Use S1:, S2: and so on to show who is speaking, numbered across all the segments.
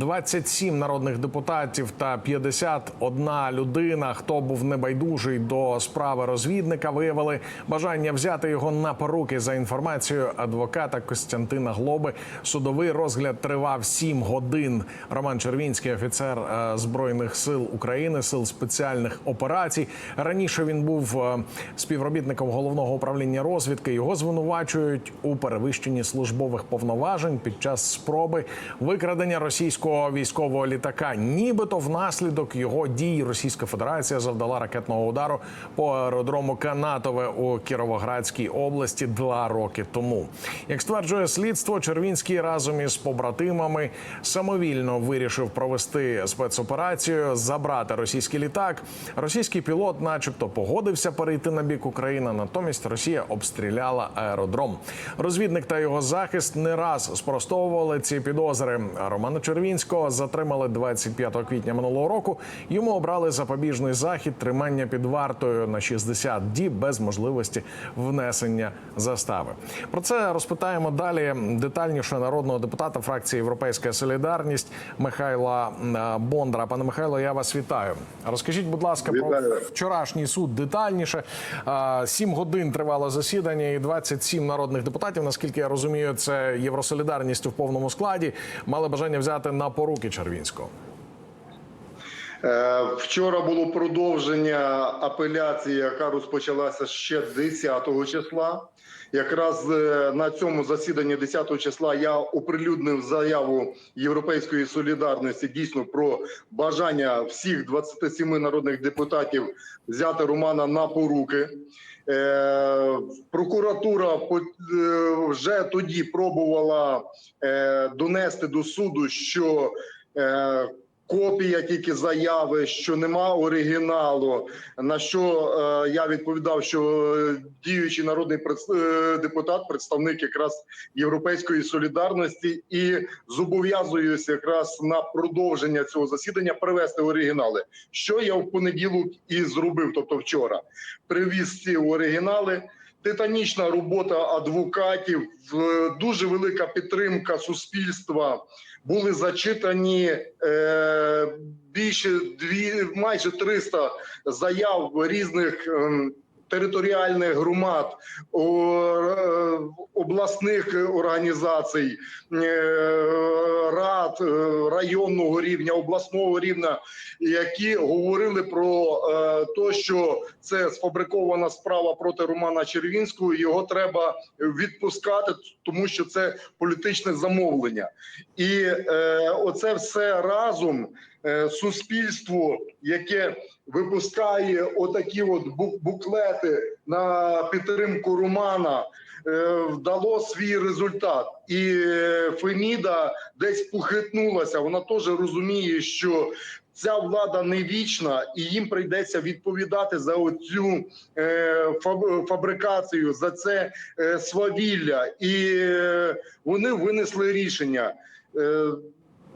S1: 27 народних депутатів та 51 людина, хто був небайдужий до справи розвідника, виявили бажання взяти його на поруки. За інформацією адвоката Костянтина Глоби, судовий розгляд тривав 7 годин. Роман Червінський, офіцер е, збройних сил України, сил спеціальних операцій. Раніше він був е, співробітником головного управління розвідки. Його звинувачують у перевищенні службових повноважень під час спроби викрадення російського військового літака. Нібито внаслідок його дій Російська Федерація завдала ракетного удару по аеродрому Канатове у Кіровоградській області два роки тому. Як стверджує слідство, Червінський разом із побратимами самовільно вирішив провести спецоперацію, забрати російський літак. Російський пілот, начебто, погодився перейти на бік України. Натомість Росія обстріляла аеродром. Розвідник та його захист не раз спростовували ці підозри. Романа Червінського затримали 25 квітня минулого року. Йому обрали запобіжний захід тримання під вартою на 60 діб без можливості внесення застави. Про це розпитаємо далі детальніше народного депутата фракції Європейська Солідарність Михайла е, Бондара. Пане Михайло, я вас вітаю. Розкажіть, будь ласка, про вчорашній суд детальніше. Е, Сім годин тривало засідання, і 27 народних депутатів, наскільки я розумію, це Євросолідарність в повному складі, мали бажання взяти на поруки Червінського.
S2: Е, Вчора було продовження апеляції, яка розпочалася ще 10 числа. Якраз е, на цьому засіданні 10 числа я оприлюднив заяву Європейської солідарності дійсно про бажання всіх 27 народних депутатів взяти Романа на поруки. Е, Прокуратура вже тоді пробувала е, донести до суду, що е, копія тільки заяви, що нема оригіналу. На що е, я відповідав, що е, діючий народний е, депутат, представник якраз Європейської солідарності, і зобов'язуюся якраз на продовження цього засідання привести оригінали. Що я в понеділок і зробив, тобто вчора, привіз ці оригінали. Титанічна робота адвокатів, в- дуже велика підтримка суспільства. Були зачитані е, більше дві, майже 300 заяв різних Е, територіальних громад, е, обласних організацій, е, рад е, районного рівня, обласного рівня, які говорили про е, те, що це сфабрикована справа проти Романа Червінського. Його треба відпускати, тому що це політичне замовлення. І е, оце все разом е, суспільство, яке випускає отакі от бу- буклети на підтримку Романа, е, вдало свій результат. І е, Феміда десь похитнулася. Вона теж розуміє, що ця влада не вічна, і їм прийдеться відповідати за оцю е, фабрикацію, за це свавілля. І вони винесли рішення.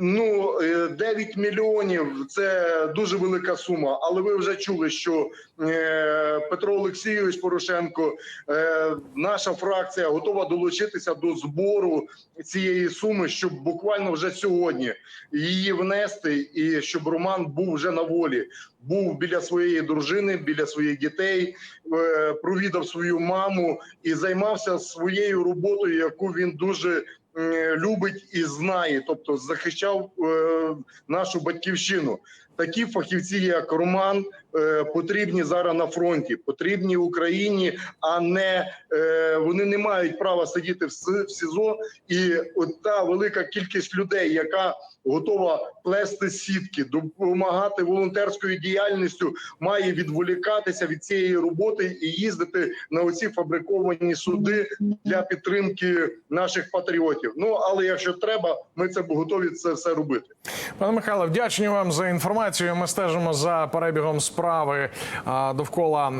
S2: Е, Ну, е, 9 мільйонів це дуже велика сума. Але ви вже чули, що е, Петро Олексійович Порошенко, е, наша фракція готова долучитися до збору цієї суми, щоб буквально вже сьогодні її внести, і щоб Роман був вже на волі, був біля своєї дружини, біля своїх дітей, е, провідав свою маму і займався своєю роботою, яку він дуже е, любить і знає, тобто захищав е, нашу батьківщину. Такі фахівці, як Роман, е, потрібні зараз на фронті, потрібні Україні, а не е, вони не мають права сидіти в СІЗО. І от та велика кількість людей, яка готова плести сітки, допомагати волонтерською діяльністю, має відволікатися від цієї роботи і їздити на оці фабриковані суди для підтримки наших патріотів. Ну але якщо треба, ми це готові це все робити.
S1: Пане Михайло, вдячні вам за інформацію. Ми стежимо за перебігом справи довкола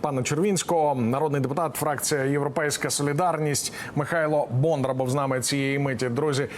S1: пана Червінського. Народний депутат, фракція Європейська Солідарність Михайло Бондар був з нами цієї миті. Друзі,